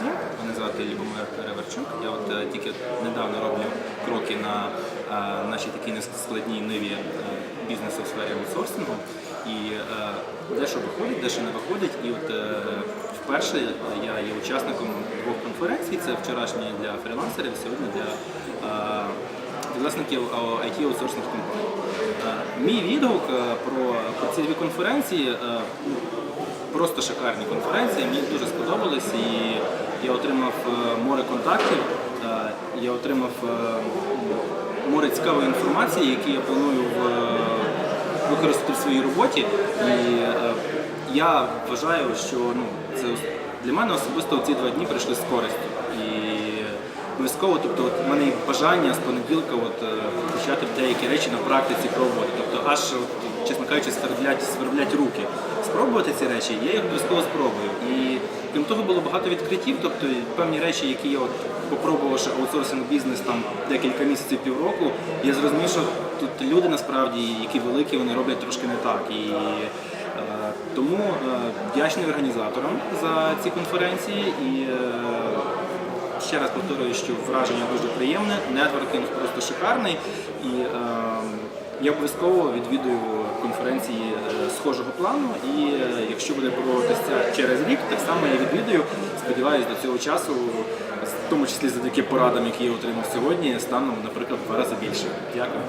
всім. Мене звати Любомир Переверчук. Я от е, тільки недавно роблю кроки на е, нашій такій нескладній ниві е, бізнесу в сфері аутсорсингу. І е, дещо виходить, дещо не виходить. І от вперше я є учасником двох конференцій. Це вчорашні для фрілансерів, сьогодні для власників it аутсорсинг компаній. Мій відгук про, про ці дві конференції просто шикарні конференції. Мені дуже сподобались і я отримав е, море контактів, я отримав е, море цікавої інформації, які я планую е, використати в своїй роботі. І я вважаю, що ну, це для мене особисто ці два дні прийшли з користю. І обов'язково, тобто от в мене є бажання з понеділка от, почати деякі речі на практиці пробувати. Тобто аж, от, чесно кажучи, сверблять, сверблять руки. Спробувати ці речі, я їх обов'язково спробую. І крім того, було багато відкриттів, тобто певні речі, які я от попробувавши аутсорсинг бізнес там декілька місяців, півроку, я зрозумів, що тут люди насправді, які великі, вони роблять трошки не так. І е, тому е, вдячний організаторам за ці конференції і. е, Ще раз повторюю, що враження дуже приємне, нетворкінг просто шикарний. І е, я обов'язково відвідую конференції е, схожого плану. І е, якщо буде проводитися через рік, так само я відвідую. Сподіваюсь, до цього часу, в тому числі завдяки порадам, які я отримав сьогодні, стану, наприклад, в два рази більше. Дякую.